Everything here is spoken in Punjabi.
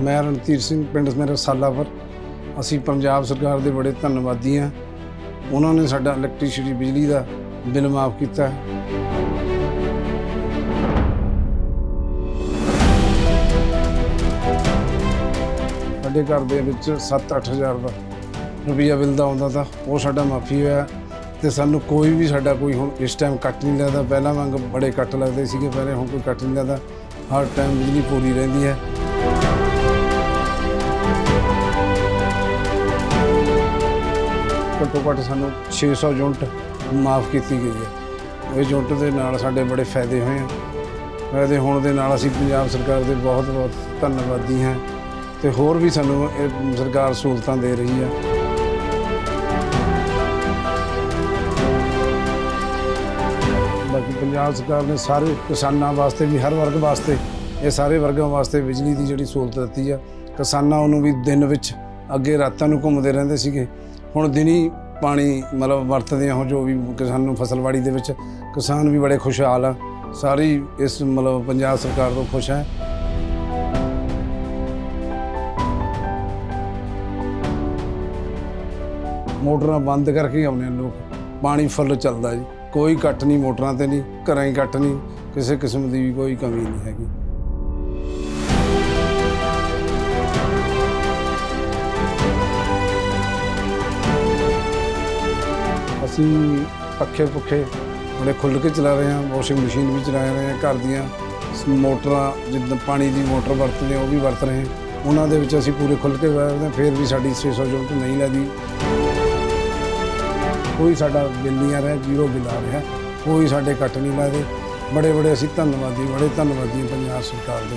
ਮੈਂ ਰਣਧੀਰ ਸਿੰਘ ਪਿੰਡ ਮੇਰਾ ਸਾਲਾਪੁਰ ਅਸੀਂ ਪੰਜਾਬ ਸਰਕਾਰ ਦੇ ਬੜੇ ਧੰਨਵਾਦੀ ਹਾਂ। ਉਹਨਾਂ ਨੇ ਸਾਡਾ ਇਲੈਕਟ੍ਰਿਸਿਟੀ ਬਿਜਲੀ ਦਾ ਬਿੱਲ ਮਾਫ ਕੀਤਾ। ਸਾਡੇ ਘਰ ਦੇ ਵਿੱਚ 7-8000 ਦਾ ਰੁਪਈਆ ਬਿੱਲ ਦਾ ਆਉਂਦਾ ਤਾਂ ਉਹ ਸਾਡਾ ਮਾਫੀ ਹੋਇਆ ਤੇ ਸਾਨੂੰ ਕੋਈ ਵੀ ਸਾਡਾ ਕੋਈ ਹੁਣ ਇਸ ਟਾਈਮ ਕੱਟ ਨਹੀਂ ਲੱਗਦਾ। ਪਹਿਲਾਂ ਵਾਂਗ ਬੜੇ ਕੱਟ ਲੱਗਦੇ ਸੀਗੇ, ਪਹਿਲੇ ਹੁਣ ਕੋਈ ਕੱਟ ਨਹੀਂ ਲੱਗਦਾ। ਹਰ ਟਾਈਮ ਬਿਜਲੀ ਪੂਰੀ ਰਹਿੰਦੀ ਹੈ। ਘੱਟੋ ਘੱਟ ਸਾਨੂੰ 600 ਯੂਨਿਟ ਮਾਫ ਕੀਤੀ ਗਈ ਹੈ। ਇਹ ਯੂਨਿਟ ਦੇ ਨਾਲ ਸਾਡੇ ਬੜੇ ਫਾਇਦੇ ਹੋਏ ਆ। ਫਾਇਦੇ ਹੋਣ ਦੇ ਨਾਲ ਅਸੀਂ ਪੰਜਾਬ ਸਰਕਾਰ ਦੇ ਬਹੁਤ ਬਹੁਤ ਧੰਨਵਾਦੀ ਹਾਂ ਤੇ ਹੋਰ ਵੀ ਸਾਨੂੰ ਇਹ ਸਰਕਾਰ ਸਹੂਲਤਾਂ ਦੇ ਰਹੀ ਆ। ਬਾਕੀ ਪੰਜਾਬ ਸਰਕਾਰ ਨੇ ਸਾਰੇ ਕਿਸਾਨਾਂ ਵਾਸਤੇ ਵੀ, ਹਰ ਵਰਗ ਵਾਸਤੇ, ਇਹ ਸਾਰੇ ਵਰਗਾਂ ਵਾਸਤੇ ਬਿਜਲੀ ਦੀ ਜਿਹੜੀ ਸਹੂਲਤ ਦਿੱਤੀ ਆ। ਕਿਸਾਨਾਂ ਨੂੰ ਵੀ ਦਿਨ ਵਿੱਚ ਅੱਗੇ ਰਾਤਾਂ ਨੂੰ ਘੁੰਮਦੇ ਰਹਿੰਦੇ ਸੀਗੇ। ਹੁਣ ਦਿਨੀ ਪਾਣੀ ਮਤਲਬ ਵਰਤਦੇ ਹਾਂ ਉਹ ਜੋ ਵੀ ਕਿਸਾਨ ਨੂੰ ਫਸਲਵਾੜੀ ਦੇ ਵਿੱਚ, ਕਿਸਾਨ ਵੀ ਬੜੇ ਖੁਸ਼ਹਾਲ ਆ। ਸਾਰੀ ਇਸ ਮਤਲਬ ਪੰਜਾਬ ਸਰਕਾਰ ਤੋਂ ਖੁਸ਼ ਹੈ। ਮੋਟਰਾਂ ਬੰਦ ਕਰਕੇ ਆਉਂਦੇ ਆ ਲੋਕ। ਪਾਣੀ ਫੁੱਲ ਚੱਲਦਾ ਜੀ। ਕੋਈ ਕੱਟ ਨਹੀਂ, ਮੋਟਰਾਂ ਤੇ ਨਹੀਂ, ਘਰਾਂ ਹੀ ਕੱਟ ਨਹੀਂ। ਕਿਸੇ ਕਿਸਮ ਦੀ ਵੀ ਕੋਈ ਕਮੀ ਨਹੀਂ ਹੈਗੀ। ਅਸੀਂ ਪੱਖੇ ਪੁੱਖੇ ਬੜੇ ਖੁੱਲ੍ਹ ਕੇ ਚਲਾ ਰਹੇ ਹਾਂ ਵਾਸ਼ਿੰਗ ਮਸ਼ੀਨ ਵੀ ਚਲਾ ਰਹੇ ਹਾਂ ਘਰ ਦੀਆਂ। ਮੋਟਰਾਂ, ਜਿੱਦਾਂ ਪਾਣੀ ਦੀ ਮੋਟਰ ਵਰਤਦੇ ਹਾਂ, ਉਹ ਵੀ ਵਰਤ ਰਹੇ ਹਾਂ। ਉਹਨਾਂ ਦੇ ਵਿੱਚ ਅਸੀਂ ਪੂਰੇ ਖੁੱਲ੍ਹ ਕੇ ਵਰਤਦੇ ਹਾਂ, ਫਿਰ ਵੀ ਸਾਡੀ 600 ਯੂਨਿਟ ਨਹੀਂ ਲੱਗਦੀ ਕੋਈ ਸਾਡਾ ਬਿੱਲ ਨਹੀਂ ਆ ਰਿਹਾ, ਜ਼ੀਰੋ ਬਿੱਲ ਆ ਰਿਹਾ। ਕੋਈ ਸਾਡੇ ਕੱਟ ਨਹੀਂ ਲੱਗਦੇ ਬੜੇ ਬੜੇ ਅਸੀਂ ਧੰਨਵਾਦੀ, ਬੜੇ ਧੰਨਵਾਦੀ ਹਾਂ ਪੰਜਾਬ ਸਰਕਾਰ ਦੇ।